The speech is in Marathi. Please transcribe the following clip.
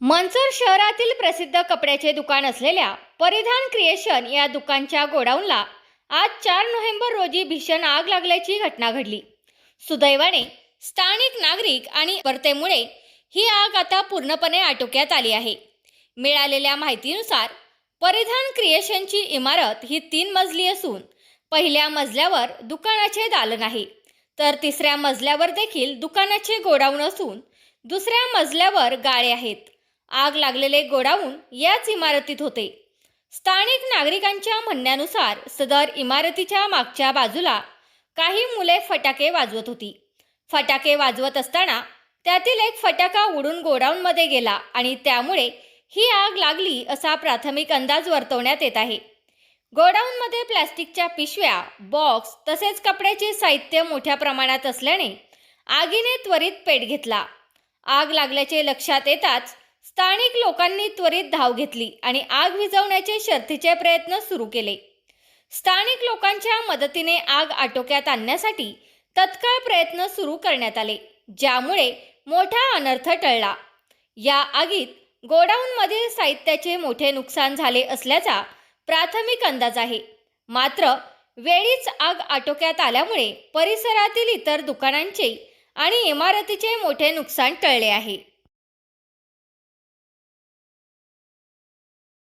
मंचर शहरातील प्रसिद्ध कपड्याचे दुकान असलेल्या परिधान क्रिएशन या दुकानच्या गोडाऊनला आज चार नोव्हेंबर रोजी भीषण आग लागल्याची घटना घडली. सुदैवाने स्थानिक नागरिक आणि वर्तेमुळे ही आग आता पूर्णपणे आटोक्यात आली आहे. मिळालेल्या माहितीनुसार परिधान क्रिएशनची इमारत ही तीन मजली असून पहिल्या मजल्यावर दुकानाचे दालन आहे. तर तिसऱ्या मजल्यावर देखील दुकानाचे गोडाऊन असून दुसऱ्या मजल्यावर गाळे आहेत. आग लागलेले गोडाऊन याच इमारतीत होते. स्थानिक नागरिकांच्या म्हणण्यानुसार सदर इमारतीच्या मागच्या बाजूला काही मुले फटाके वाजवत होती. फटाके वाजवत असताना त्यातील एक फटाका उडून गोडाऊनमध्ये गेला आणि त्यामुळे ही आग लागली असा प्राथमिक अंदाज वर्तवण्यात येत आहे. गोडाऊनमध्ये प्लॅस्टिकच्या पिशव्या बॉक्स तसेच कपड्याचे साहित्य मोठ्या प्रमाणात असल्याने आगीने त्वरित पेट घेतला. आग लागल्याचे लक्षात येताच स्थानिक लोकांनी त्वरित धाव घेतली आणि आग विझवण्याचे शर्थीचे प्रयत्न सुरू केले. स्थानिक लोकांच्या मदतीने आग आटोक्यात आणण्यासाठी तत्काळ प्रयत्न सुरू करण्यात आले ज्यामुळे मोठा अनर्थ टळला. या आगीत गोडाऊनमधील साहित्याचे मोठे नुकसान झाले असल्याचा प्राथमिक अंदाज आहे. मात्र वेळीच आग आटोक्यात आल्यामुळे परिसरातील इतर दुकानांचे आणि इमारतीचे मोठे नुकसान टळले आहे.